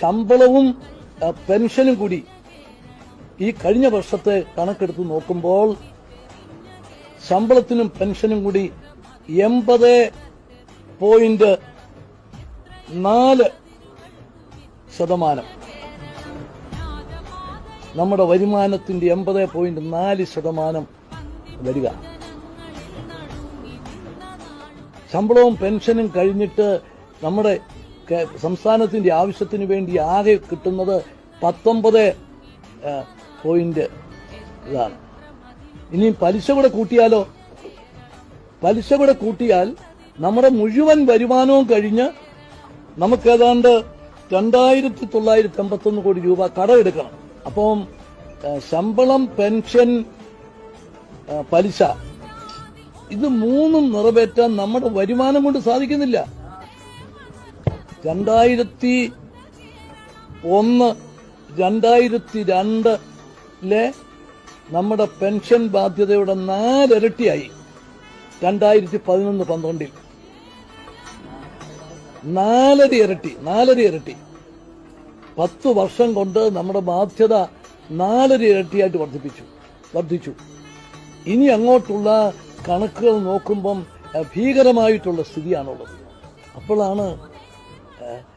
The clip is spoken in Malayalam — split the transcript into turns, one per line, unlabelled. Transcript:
ശമ്പളവും പെൻഷനും കൂടി ഈ കഴിഞ്ഞ വർഷത്തെ കണക്കെടുത്ത് നോക്കുമ്പോൾ ശമ്പളത്തിനും പെൻഷനും കൂടി എൺപത് പോയിന്റ് നാല് ശതമാനം. നമ്മുടെ വരുമാനത്തിന്റെ എൺപത് പോയിന്റ് നാല് ശതമാനം വരിക. ശമ്പളവും പെൻഷനും കഴിഞ്ഞിട്ട് നമ്മുടെ സംസ്ഥാനത്തിന്റെ ആവശ്യത്തിന് വേണ്ടി ആകെ കിട്ടുന്നത് പത്തൊമ്പത് പോയിന്റ് ഇതാണ്. ഇനി പലിശ കൂടെ കൂട്ടിയാലോ? പലിശ കൂടെ കൂട്ടിയാൽ നമ്മുടെ മുഴുവൻ വരുമാനവും കഴിഞ്ഞ് നമുക്ക് ഏതാണ്ട് രണ്ടായിരത്തി തൊള്ളായിരത്തി അമ്പത്തൊന്ന് കോടി രൂപ കടമെടുക്കണം. അപ്പം ശമ്പളം പെൻഷൻ പലിശ. ഇത് മൂന്നും നിറവേറ്റാൻ നമ്മുടെ വരുമാനം കൊണ്ട് സാധിക്കുന്നില്ല. രണ്ടായിരത്തി ഒന്ന് രണ്ടായിരത്തി രണ്ടിലെ നമ്മുടെ പെൻഷൻ ബാധ്യതയുടെ നാലിരട്ടിയായി. രണ്ടായിരത്തി പതിനൊന്ന് പന്ത്രണ്ടിൽ. നാലര ഇരട്ടി നാലര ഇരട്ടി. പത്ത് വർഷം കൊണ്ട് നമ്മുടെ ബാധ്യത നാലര ഇരട്ടിയായിട്ട് വർദ്ധിപ്പിച്ചു വർദ്ധിച്ചു. ഇനി അങ്ങോട്ടുള്ള കണക്കുകൾ നോക്കുമ്പം ഭീകരമായിട്ടുള്ള സ്ഥിതിയാണുള്ളത്. അപ്പോഴാണ് 哎。